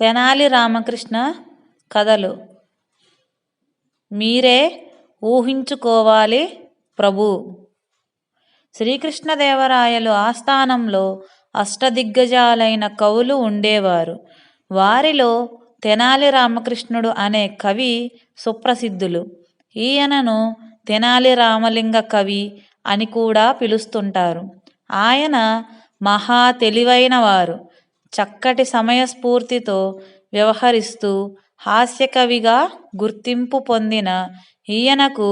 తెనాలి రామకృష్ణ కథలు. మీరే ఊహించుకోవాలి ప్రభు. శ్రీకృష్ణదేవరాయలు ఆస్థానంలో అష్టదిగ్గజాలైన కవులు ఉండేవారు. వారిలో తెనాలి రామకృష్ణుడు అనే కవి సుప్రసిద్ధులు. ఈయనను తెనాలి రామలింగ కవి అని కూడా పిలుస్తుంటారు. ఆయన మహా తెలివైన వారు చక్కటి సమయస్ఫూర్తితో వ్యవహరిస్తూ హాస్యకవిగా గుర్తింపు పొందిన ఈయనకు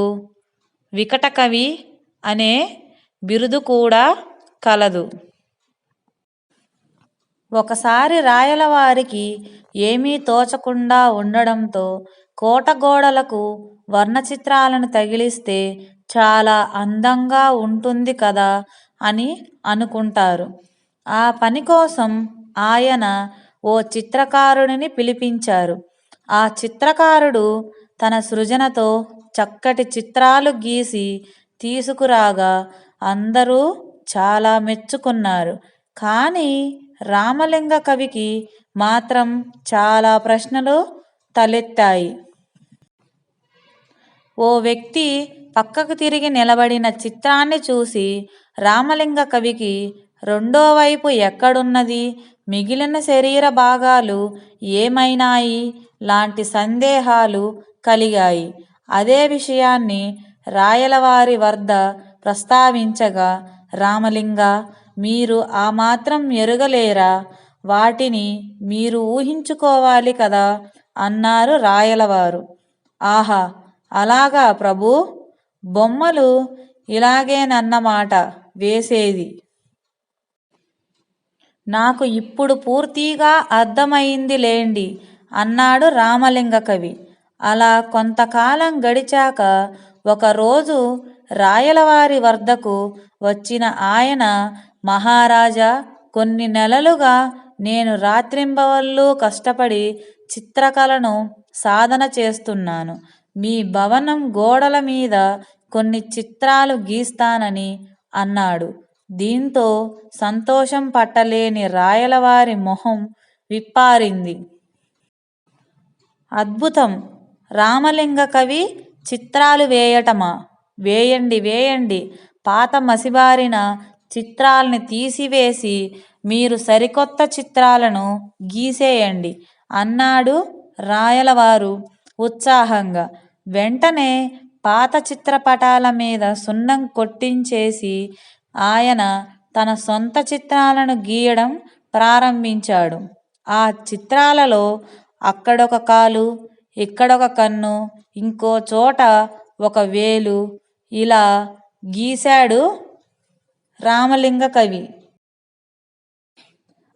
వికటకవి అనే బిరుదు కూడా కలదు. ఒకసారి రాయలవారికి ఏమీ తోచకుండా ఉండడంతో కోటగోడలకు వర్ణచిత్రాలను తగిలిస్తే చాలా అందంగా ఉంటుంది కదా అని అనుకుంటారు. ఆ పని కోసం ఆయన ఓ చిత్రకారుడిని పిలిపించారు. ఆ చిత్రకారుడు తన సృజనతో చక్కటి చిత్రాలు గీసి తీసుకురాగా అందరూ చాలా మెచ్చుకున్నారు. కానీ రామలింగ కవికి మాత్రం చాలా ప్రశ్నలు తలెత్తాయి. ఓ వ్యక్తి పక్కకు తిరిగి నిలబడిన చిత్రాన్ని చూసి రామలింగ కవికి రెండో వైపు ఎక్కడున్నది? మిగిలిన శరీర భాగాలు ఏమైనాయి? లాంటి సందేహాలు కలిగాయి. అదే విషయాన్ని రాయలవారి వద్ద ప్రస్తావించగా రామలింగ మీరు ఆ మాత్రం ఎరుగలేరా? వాటిని మీరు ఊహించుకోవాలి కదా? అన్నారు రాయలవారు. ఆహా! అలాగా ప్రభూ. బొమ్మలు ఇలాగేనన్నమాట వేసేది. నాకు ఇప్పుడు పూర్తిగా అర్థమైంది లేండి అన్నాడు రామలింగ కవి. అలా కొంతకాలం గడిచాక ఒకరోజు రాయలవారి వద్దకు వచ్చిన ఆయన మహారాజా కొన్ని నెలలుగా నేను రాత్రింబవళ్ళు కష్టపడి చిత్రకళను సాధన చేస్తున్నాను. మీ భవనం గోడల మీద కొన్ని చిత్రాలు గీస్తానని అన్నాడు. దీంతో సంతోషం పట్టలేని రాయలవారి మొహం విప్పారింది. అద్భుతం! రామలింగ కవి చిత్రాలు వేయటమా? వేయండి వేయండి. పాత మసిబారిన చిత్రాల్ని తీసివేసి మీరు సరికొత్త చిత్రాలను గీసేయండి. అన్నాడు రాయలవారు ఉత్సాహంగా. వెంటనే పాత చిత్రపటాల మీద సున్నం కొట్టించేసి ఆయన తన సొంత చిత్రాలను గీయడం ప్రారంభించాడు. ఆ చిత్రాలలో అక్కడొక కాలు ఇక్కడొక కన్ను ఇంకో చోట ఒక వేలు ఇలా గీశాడు రామలింగ కవి.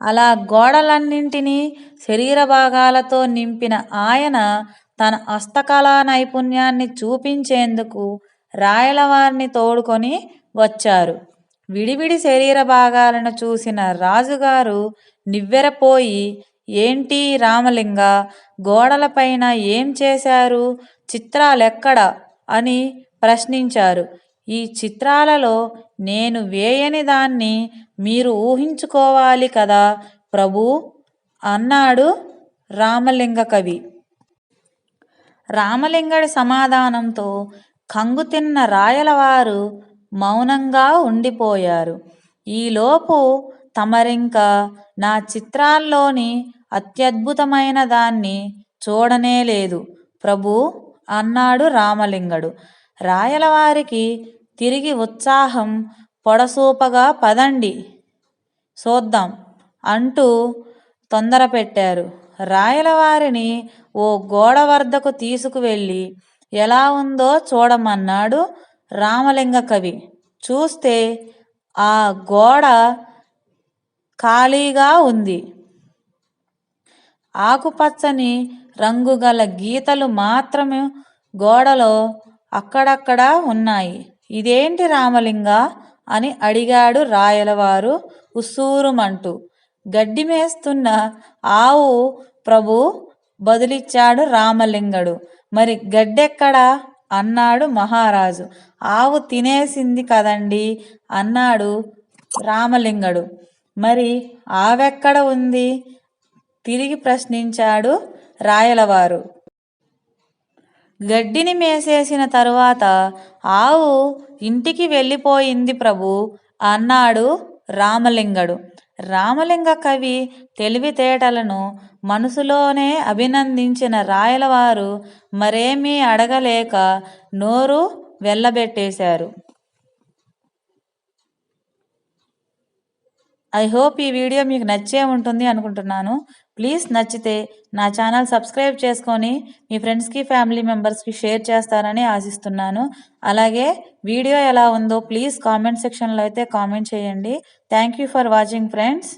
అలా గోడలన్నింటినీ శరీర భాగాలతో నింపిన ఆయన తన హస్తకళా నైపుణ్యాన్ని చూపించేందుకు రాయలవారిని తోడుకొని వచ్చారు. విడివిడి శరీర భాగాలను చూసిన రాజుగారు నివ్వెరపోయి ఏంటి రామలింగ గోడలపైన ఏం చేశారు? చిత్రాలెక్కడ? అని ప్రశ్నించారు. ఈ చిత్రాలలో నేను వేయని దాన్ని మీరు ఊహించుకోవాలి కదా ప్రభు అన్నాడు రామలింగ కవి. రామలింగడి సమాధానంతో కంగుతిన్న రాయలవారు మౌనంగా ఉండిపోయారు. ఈలోపు తమరింక నా చిత్రాల్లోని అత్యద్భుతమైన దాన్ని చూడనే లేదు. ప్రభు! అన్నాడు రామలింగడు. రాయలవారికి తిరిగి ఉత్సాహం పొడసూపగా పదండి. చూద్దాం అంటూ తొందర పెట్టారు రాయలవారిని ఓ గోడ వద్దకు తీసుకువెళ్ళి ఎలా ఉందో చూడమన్నాడు రామలింగ కవి. చూస్తే ఆ గోడ ఖాళీగా ఉంది. ఆకుపచ్చని రంగు గల గీతలు మాత్రమే గోడలో అక్కడక్కడ ఉన్నాయి. ఇదేంటి రామలింగ? అని అడిగాడు రాయలవారు ఉస్సూరుమంటూ. గడ్డి మేస్తున్న ఆవు ప్రభు బదులిచ్చాడు రామలింగడు. మరి గడ్డెక్కడా? అన్నాడు మహారాజు. ఆవు తినేసింది కదండి? అన్నాడు రామలింగడు. మరి ఆవెక్కడ ఉంది? తిరిగి ప్రశ్నించాడు రాయలవారు. గడ్డిని మేసేసిన తరువాత ఆవు ఇంటికి వెళ్ళిపోయింది ప్రభు అన్నాడు రామలింగడు. రామలింగ కవి తెలివితేటలను మనసులోనే అభినందించిన రాయలవారు మరేమీ అడగలేక నోరు వెళ్ళబెట్టేశారు ఐ హోప్ ఈ వీడియో మీకు నచ్చే ఉంటుంది అనుకుంటున్నాను. ప్లీజ్ నచ్చితే నా ఛానల్ సబ్స్క్రైబ్ చేసుకొని మీ ఫ్రెండ్స్కి ఫ్యామిలీ మెంబర్స్కి షేర్ చేస్తారని ఆశిస్తున్నాను. అలాగే వీడియో ఎలా ఉందో ప్లీజ్ కామెంట్ సెక్షన్లో అయితే కామెంట్ చేయండి. Thank you for watching friends